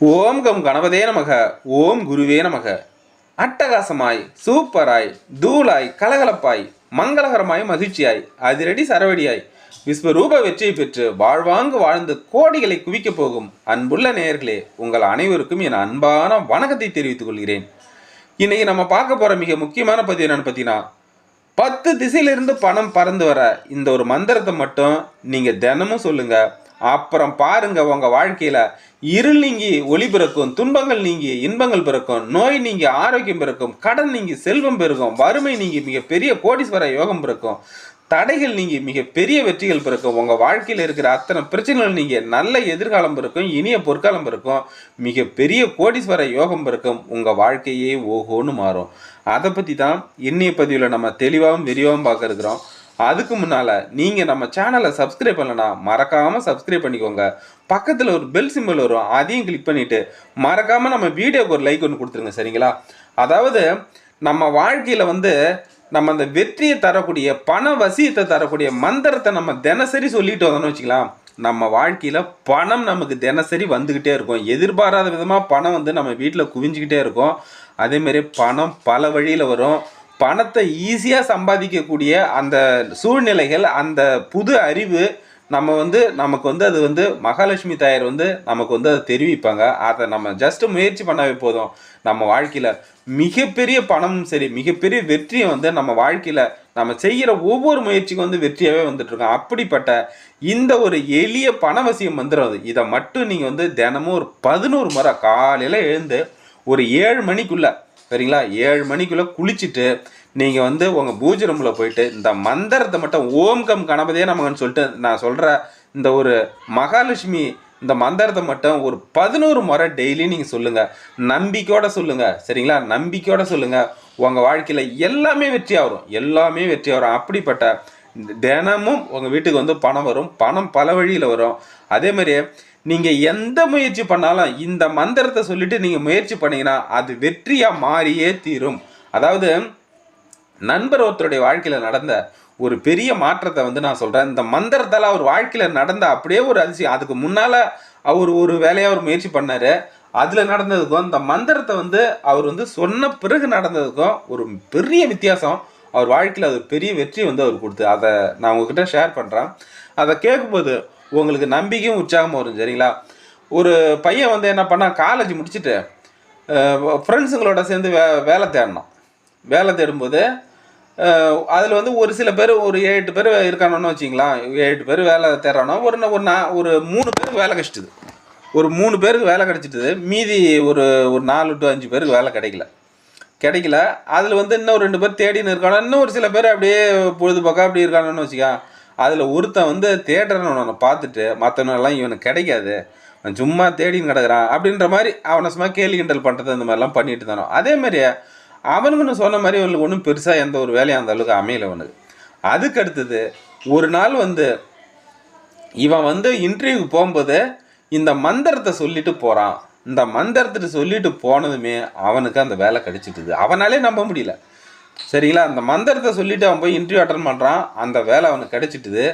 ஓம் come கணபதே நமக ஓம் குருவே நமக. அட்டகாசமாய் சூப்பராய் தூளாய் கலகலப்பாய் மங்களகரமாய் மகிழ்ச்சியாய் அதிரடி சரவடியாய் விஸ்வரூப வெற்றியை பெற்று வாழ்வாங்கு வாழ்ந்து கோடிகளை குவிக்கப் போகும் அன்புள்ள நேயர்களே உங்கள் அனைவருக்கும் என் அன்பான வணக்கத்தை தெரிவித்துக் கொள்கிறேன். இன்னைக்கு நம்ம பார்க்க போகிற மிக முக்கியமான பதிவு என்னன்னு பார்த்தீங்கன்னா பத்து திசையிலிருந்து பணம் பறந்து வர இந்த ஒரு மந்திரத்தை மட்டும் நீங்கள் தினமும் சொல்லுங்கள் அப்புறம் பாருங்க உங்க வாழ்க்கையில இருள் நீங்கி ஒளி பிறக்கும் துன்பங்கள் நீங்கி இன்பங்கள் பிறக்கும் நோய் நீங்கி ஆரோக்கியம் பிறக்கும் கடன் நீங்கி செல்வம் பெருகும் வறுமை நீங்கி மிகப்பெரிய கோடீஸ்வர யோகம் பிறக்கும் தடைகள் நீங்கி மிகப்பெரிய வெற்றிகள் பிறக்கும் உங்க வாழ்க்கையில் இருக்கிற அத்தனை பிரச்சனைகள் நீங்க நல்ல எதிர்காலம் பிறக்கும் இனிய பொற்காலம் பிறக்கும் மிகப்பெரிய கோடீஸ்வர யோகம் பிறக்கும் உங்க வாழ்க்கையே ஓஹோன்னு மாறும். அதை பத்தி தான் இன்னைய பதிவில் நம்ம தெளிவாகவும் விரிவாகவும் பார்க்க இருக்கிறோம். அதுக்கு முன்னால் நீங்கள் நம்ம சேனலை சப்ஸ்கிரைப் பண்ணலனா மறக்காமல் சப்ஸ்கிரைப் பண்ணிக்கோங்க. பக்கத்தில் ஒரு பெல் சிம்பிள் வரும் அதையும் கிளிக் பண்ணிவிட்டு மறக்காமல் நம்ம வீடியோக்கு ஒரு லைக் ஒன்று கொடுத்துருங்க சரிங்களா? அதாவது நம்ம வாழ்க்கையில் வந்து நம்ம அந்த வெற்றியை தரக்கூடிய பண வசியத்தை தரக்கூடிய மந்திரத்தை நம்ம தினசரி சொல்லிட்டு வந்தோம்னு வச்சுக்கலாம். நம்ம வாழ்க்கையில் பணம் நமக்கு தினசரி வந்துக்கிட்டே இருக்கும். எதிர்பாராத விதமாக பணம் வந்து நம்ம வீட்டில் குவிஞ்சிக்கிட்டே இருக்கும். அதேமாரி பணம் பல வழியில் வரும். பணத்தை ஈஸியாக சம்பாதிக்கக்கூடிய அந்த சூழ்நிலைகள் அந்த புது அறிவு நம்ம வந்து நமக்கு வந்து அது வந்து மகாலட்சுமி தாயார் வந்து நமக்கு வந்து அதை தெரிவிப்பாங்க. அதை நம்ம ஜஸ்ட் முயற்சி பண்ணாவே போதும். நம்ம வாழ்க்கையில் மிகப்பெரிய பணமும் சரி மிகப்பெரிய வெற்றியை வந்து நம்ம வாழ்க்கையில் நம்ம செய்கிற ஒவ்வொரு முயற்சிக்கும் வந்து வெற்றியாகவே வந்துட்டுருக்கோம். அப்படிப்பட்ட இந்த ஒரு எளிய பணவசியம் மந்திரம் அது. இதை மட்டும் நீங்கள் வந்து தினமும் ஒரு பதினோரு முறை காலையில் எழுந்து ஒரு ஏழு மணிக்குள்ளே சரிங்களா? ஏழு மணிக்குள்ளே குளிச்சுட்டு நீங்கள் வந்து உங்கள் பூஜை ரூமில் போயிட்டு இந்த மந்திரத்தை மட்டும் ஓம் கம் கணபதியே நமக்குன்னு சொல்லிட்டு நான் சொல்கிற இந்த ஒரு மகாலட்சுமி இந்த மந்திரத்தை மட்டும் ஒரு பதினோரு முறை டெய்லி நீங்கள் சொல்லுங்கள் நம்பிக்கையோட சொல்லுங்கள் சரிங்களா? நம்பிக்கையோட சொல்லுங்கள் உங்கள் வாழ்க்கையில் எல்லாமே வெற்றியாக வரும் எல்லாமே வெற்றியாக வரும் அப்படிப்பட்ட தினமும் உங்கள் வீட்டுக்கு வந்து பணம் வரும். பணம் பல வழியில் வரும். அதே மாதிரியே நீங்கள் எந்த முயற்சி பண்ணாலும் இந்த மந்திரத்தை சொல்லிட்டு நீங்கள் முயற்சி பண்ணீங்கன்னா அது வெற்றியாக மாறியே தீரும். அதாவது நண்பர் ஒருத்தருடைய வாழ்க்கையில் நடந்த ஒரு பெரிய மாற்றத்தை வந்து நான் சொல்கிறேன் இந்த மந்திரத்தால் அவர் வாழ்க்கையில் நடந்த அப்படியே ஒரு அதிசயம். அதுக்கு முன்னால் அவர் ஒரு வேலையை அவர் முயற்சி பண்ணார். அதில் நடந்ததுக்கும் இந்த மந்திரத்தை வந்து அவர் வந்து சொன்ன பிறகு நடந்ததுக்கும் ஒரு பெரிய வித்தியாசம். அவர் வாழ்க்கையில் அது பெரிய வெற்றி வந்து அவர் கொடுத்து அதை நான் உங்ககிட்ட ஷேர் பண்ணுறேன் அதை கேட்கும்போது உங்களுக்கு நம்பிக்கையும் உற்சாகமும் வரும் சரிங்களா? ஒரு பையன் வந்து என்ன பண்ணால் காலேஜ் முடிச்சுட்டு ஃப்ரெண்ட்ஸுங்களோட சேர்ந்து வே வேலை தேடணும். வேலை தேடும்போது அதில் வந்து ஒரு சில பேர் ஒரு ஏழு எட்டு பேர் இருக்கானோன்னு வச்சிங்களா எட்டு பேர் வேலை தேடுறானோ ஒரு ஒரு நா ஒரு மூணு பேருக்கு வேலை கிடச்சிட்டுது. ஒரு மூணு பேருக்கு வேலை கிடச்சிட்டுது. மீதி ஒரு ஒரு நாலு டு அஞ்சு பேருக்கு வேலை கிடைக்கல. கிடைக்கல. அதில் வந்து இன்னும் ரெண்டு பேர் தேடின்னு இருக்கானோ இன்னும் ஒரு சில பேர் அப்படியே பொழுதுபோக்காக அப்படி இருக்கானோன்னு வச்சுக்கா அதில் ஒருத்தன் வந்து தேடுறவனை பார்த்துட்டு மற்றவனெல்லாம் இவனுக்கு கிடைக்காது. அவன் சும்மா தேடின்னு கிடக்குறான் அப்படின்ற மாதிரி அவனை சும்மா கேலி கிண்டல் பண்ணுறது அந்த மாதிரிலாம் பண்ணிட்டு தானோ அதே மாதிரி அவனுக்குன்னு சொன்ன மாதிரி அவனுக்கு ஒன்றும் பெருசாக எந்த ஒரு வேலையும் அந்த அளவுக்கு அமையல அவனுக்கு. அதுக்கு அடுத்தது ஒரு நாள் வந்து இவன் வந்து இன்டர்வியூக்கு போகும்போது இந்த மந்திரத்தை சொல்லிட்டு போகிறான் இந்த மந்திரத்துட்டு சொல்லிட்டு போனதுமே அவனுக்கு அந்த வேலை கிடைச்சிட்டுது. அவனாலே நம்ப முடியல. சரிங்களா? அந்த மந்திரத்தை சொல்லிவிட்டு அவன் போய் இன்டர்வியூ அட்டன் பண்ணுறான் அந்த வேலை அவனுக்கு கிடைச்சிட்டுது.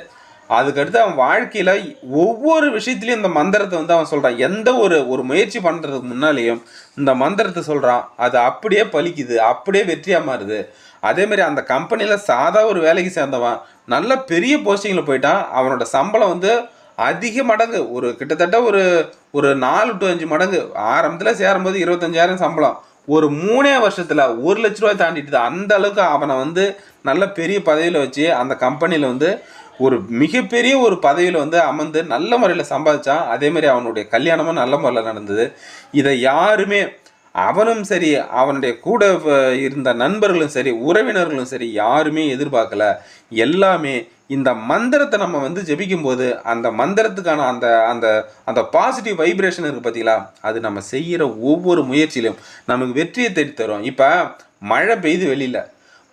அதுக்கடுத்து அவன் வாழ்க்கையில் ஒவ்வொரு விஷயத்துலையும் இந்த மந்திரத்தை வந்து அவன் சொல்கிறான் எந்த ஒரு ஒரு முயற்சி பண்ணுறதுக்கு முன்னாலேயும் இந்த மந்திரத்தை சொல்கிறான் அது அப்படியே பலிக்குது அப்படியே வெற்றியாக மாறுது. அதே மாதிரி அந்த கம்பெனியில் சாதா ஒரு வேலைக்கு சேர்ந்தவன் நல்ல பெரிய போஸ்டிங்கில் போயிட்டான். அவனோட சம்பளம் வந்து அதிக மடங்கு. ஒரு கிட்டத்தட்ட ஒரு ஒரு நாலு டு அஞ்சு மடங்கு. ஆரம்பத்தில் சேரும்போது இருபத்தஞ்சாயிரம் சம்பளம். ஒரு மூணே வருஷத்தில் ஒரு லட்ச ரூபாய் தாண்டிட்டு அந்த அளவுக்கு அவனை வந்து நல்ல பெரிய பதவியில் வச்சு அந்த கம்பெனியில் வந்து ஒரு மிகப்பெரிய ஒரு பதவியில் வந்து அமர்ந்து நல்ல முறையில் சம்பாதிச்சான். அதே மாதிரி அவனுடைய கல்யாணமும் நல்ல முறையில் நடந்தது. இதை யாருமே அவனும் சரி அவனுடைய கூட இருந்த நண்பர்களும் சரி உறவினர்களும் சரி யாருமே எதிர்பார்க்கல. எல்லாமே இந்த மந்திரத்தை நம்ம வந்து ஜெபிக்கும்போது அந்த மந்திரத்துக்கான அந்த அந்த அந்த பாசிட்டிவ் வைப்ரேஷன் இருக்குது பார்த்தீங்களா அது நம்ம செய்கிற ஒவ்வொரு முயற்சியிலையும் நமக்கு வெற்றியை தேடி தரும் இப்போ மழை பெய்யுது வெளியில்.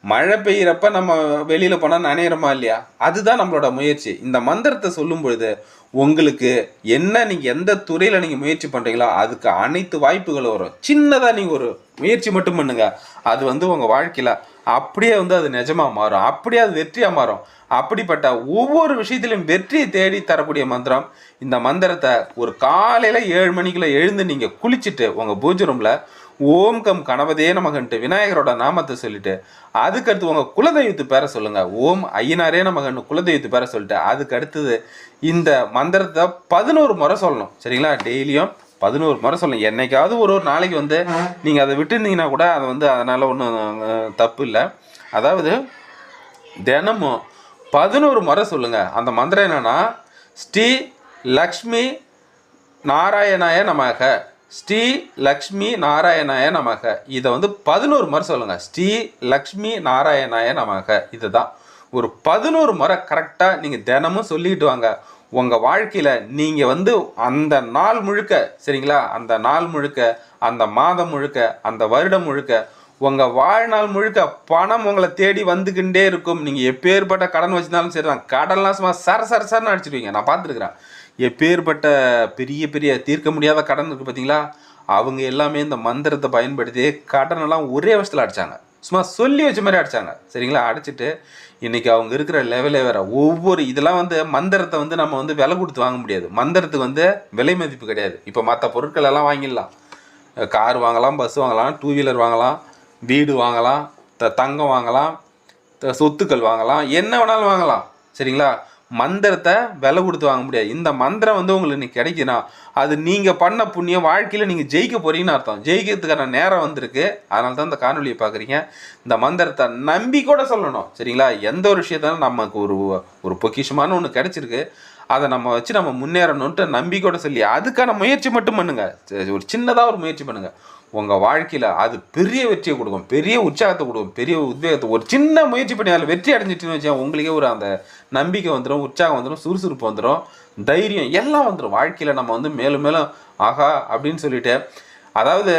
மழை பெய்கிறப்ப நம்ம வெளியில் போனால் நனையிறோமா இல்லையா? அதுதான் நம்மளோட முயற்சி. இந்த மந்திரத்தை சொல்லும் பொழுது உங்களுக்கு என்ன நீங்கள் எந்த துறையில் நீங்கள் முயற்சி பண்ணுறீங்களோ அதுக்கு அனைத்து வாய்ப்புகளும் வரும். சின்னதாக நீங்கள் ஒரு முயற்சி மட்டும் பண்ணுங்கள் அது வந்து உங்கள் வாழ்க்கையில் அப்படியே வந்து அது நிஜமாக மாறும். அப்படியே அது வெற்றியாக மாறும். அப்படிப்பட்ட ஒவ்வொரு விஷயத்திலும் வெற்றியை தேடி தரக்கூடிய மந்திரம் இந்த மந்திரத்தை ஒரு காலையில் ஏழு மணிக்குள்ள எழுந்து நீங்கள் குளிச்சுட்டு உங்கள் பூஜை ரூமில் ஓம் கம் கணபதே நமகன்ட்டு விநாயகரோட நாமத்தை சொல்லிட்டு அதுக்கடுத்து உங்கள் குலதெய்வத்து பேரை சொல்லுங்கள் ஓம் ஐயனாரே நமகன்னு குலதெய்வத்து பேரை சொல்லிட்டு அதுக்கு அடுத்தது இந்த மந்திரத்தை பதினோரு முறை சொல்லணும். சரிங்களா? டெய்லியும் பதினோரு முறை சொல்லணும் என்னைக்காவது ஒரு ஒரு நாளைக்கு வந்து நீங்கள் அதை விட்டுருந்தீங்கன்னா கூட அது வந்து அதனால் ஒன்றும் தப்பு இல்லை. அதாவது தினமும் பதினோரு முறை சொல்லுங்கள் அந்த மந்திரம் என்னன்னா ஸ்ரீ லக்ஷ்மி நாராயணாய நமக. ஸ்ரீ லக்ஷ்மி நாராயணாய நமக. இதை வந்து பதினோரு முறை சொல்லுங்க. ஸ்ரீ லக்ஷ்மி நாராயணாய நமக. இதுதான். ஒரு பதினோரு முறை கரெக்டாக நீங்கள் தினமும் சொல்லிக்கிட்டு வாங்க. உங்கள் வாழ்க்கையில் நீங்கள் வந்து அந்த நாள் முழுக்க சரிங்களா? அந்த நாள் முழுக்க அந்த மாதம் முழுக்க அந்த வருடம் முழுக்க உங்கள் வாழ்நாள் முழுக்க பணம் உங்களை தேடி வந்துக்கிட்டே இருக்கும். நீங்கள் எப்பேற்பட்ட கடன் வச்சிருந்தாலும் சரி தான். கடன்லாம் சும்மா சர சர சரன்னு அடிச்சிடுவீங்க நான் பார்த்துருக்குறேன். எப்பேற்பட்ட பெரிய பெரிய தீர்க்க முடியாத கடன் இருக்குது பார்த்தீங்களா அவங்க எல்லாமே இந்த மந்திரத்தை பயன்படுத்தி கடனெல்லாம் ஒரே வருஷத்தில் அடிச்சாங்க. சும்மா சொல்லி வச்ச மாதிரி அடித்தாங்க சரிங்களா? அடைச்சிட்டு இன்றைக்கி அவங்க இருக்கிற லெவலே வேற. ஒவ்வொரு இதெல்லாம் வந்து மந்திரத்தை வந்து நம்ம வந்து விலை கொடுத்து வாங்க முடியாது. மந்திரத்துக்கு வந்து விலை மதிப்பு கிடையாது. இப்போ மற்ற பொருட்கள் எல்லாம் வாங்கிடலாம். கார் வாங்கலாம் பஸ் வாங்கலாம் டூ வீலர் வாங்கலாம் வீடு வாங்கலாம் த தங்கம் வாங்கலாம் த- சொத்துக்கள் வாங்கலாம் என்ன வேணாலும் வாங்கலாம். சரிங்களா? மந்திரத்தை விலை கொடுத்து வாங்க முடியாது. இந்த மந்திரம் வந்து உங்களுக்கு இன்னைக்கு கிடைக்குன்னா அது நீங்கள் பண்ண புண்ணியம் வாழ்க்கையில் நீங்கள் ஜெயிக்க போகிறீங்கன்னு அர்த்தம். ஜெயிக்கிறதுக்கான நேரம் வந்திருக்கு. அதனால தான் இந்த காணொலியை பார்க்குறீங்க. இந்த மந்திரத்தை நம்பி கூட சொல்லணும். சரிங்களா? எந்த ஒரு விஷயத்தாலும் நமக்கு ஒரு ஒரு பொக்கிஷமான ஒன்று கிடச்சிருக்கு. அதை நம்ம வச்சு நம்ம முன்னேறணுன்ட்டு நம்பிக்கையோட சொல்லி அதுக்கான முயற்சி மட்டும் பண்ணுங்கள் ஒரு சின்னதாக ஒரு முயற்சி பண்ணுங்கள் உங்கள் வாழ்க்கையில் அது பெரிய வெற்றியை கொடுக்கும். பெரிய உற்சாகத்தை கொடுக்கும். பெரிய உத்வேகத்தை ஒரு சின்ன முயற்சி பண்ணி அதில் வெற்றி அடைஞ்சிட்டுன்னு வச்சா உங்களுக்கே ஒரு அந்த நம்பிக்கை வந்துடும் உற்சாகம் வந்துடும் சுறுசுறுப்பு வந்துடும் தைரியம் எல்லாம் வந்துடும் வாழ்க்கையில் நம்ம வந்து மேலும் மேலும் ஆகா அப்படின்னு சொல்லிட்டு அதாவது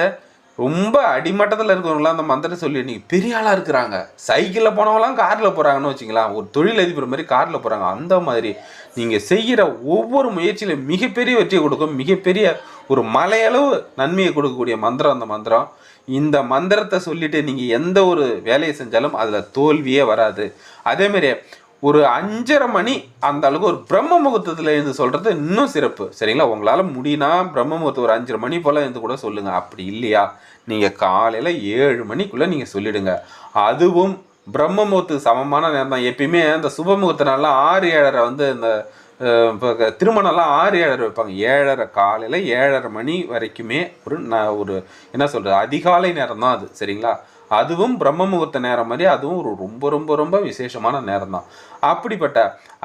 ரொம்ப அடிமட்டத்தில் இருக்கிறவங்களாம் அந்த மந்திரம் சொல்லி நீங்கள் பெரிய ஆளாக இருக்கிறாங்க. சைக்கிளில் போனவங்களாம் காரில் போகிறாங்கன்னு வச்சுங்களேன். ஒரு தொழில் அதிபர் மாதிரி காரில் போகிறாங்க அந்த மாதிரி நீங்கள் செய்கிற ஒவ்வொரு முயற்சியிலும் மிகப்பெரிய வெற்றியை கொடுக்கும். மிகப்பெரிய ஒரு மலையளவு நன்மையை கொடுக்கக்கூடிய மந்திரம் அந்த மந்திரம். இந்த மந்திரத்தை சொல்லிவிட்டு நீங்கள் எந்த ஒரு வேலையை செஞ்சாலும் அதில் தோல்வியே வராது. அதேமாரி ஒரு அஞ்சரை மணி அந்த அளவுக்கு ஒரு பிரம்ம முகூர்த்தத்தில் இருந்து சொல்கிறது இன்னும் சிறப்பு. சரிங்களா? உங்களால் முடியும்னா பிரம்ம முகூர்த்தம் ஒரு அஞ்சரை மணி போல் இருந்து கூட சொல்லுங்கள் அப்படி இல்லையா? நீங்கள் காலையில் ஏழு மணிக்குள்ளே நீங்கள் சொல்லிவிடுங்க அதுவும் பிரம்ம முகூர்த்தத்துக்கு சமமான நேரம் தான். எப்பயுமே அந்த சுப முகூர்த்த ஆறு ஏழரை வந்து இந்த இப்போ திருமணம்லாம் ஆறு ஏழரை வைப்பாங்க. ஏழரை காலையில் ஏழரை மணி வரைக்குமே ஒரு ந ஒரு என்ன சொல்கிறது அதிகாலை நேரம் தான் அது. சரிங்களா? அதுவும் பிரம்ம முகூர்த்த நேரம் மாதிரி அதுவும் ஒரு ரொம்ப ரொம்ப ரொம்ப விசேஷமான நேரம் தான் அப்படிப்பட்ட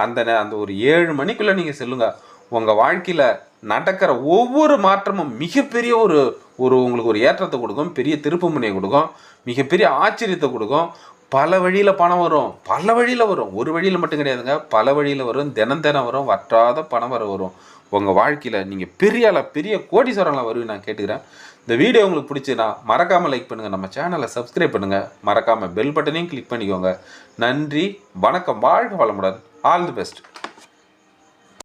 அந்த அந்த ஒரு ஏழு மணிக்குள்ளே நீங்கள் செல்லுங்கள் உங்கள் வாழ்க்கையில் நடக்கிற ஒவ்வொரு மாற்றமும் மிகப்பெரிய ஒரு ஒரு உங்களுக்கு ஒரு ஏற்றத்தை கொடுக்கும் பெரிய திருப்பு முனையை கொடுக்கும் மிகப்பெரிய ஆச்சரியத்தை கொடுக்கும். பல வழியில் பணம் வரும். பல வழியில் வரும். ஒரு வழியில் மட்டும் கிடையாதுங்க. பல வழியில் வரும். தினம் தினம் வரும். வற்றாத பணம் வர வரும். உங்கள் வாழ்க்கையில் நீங்கள் பெரிய பெரிய கோடீஸ்வரங்களா வருவீங்க நான் கேட்டுக்கிறேன். இந்த வீடியோ உங்களுக்கு பிடிச்சுன்னா மறக்காமல் லைக் பண்ணுங்கள் நம்ம சேனலை சப்ஸ்கிரைப் பண்ணுங்கள் மறக்காமல் பெல் பட்டனையும் கிளிக் பண்ணிக்கோங்க. நன்றி வணக்கம் வாழ்க வளமுடன். All the best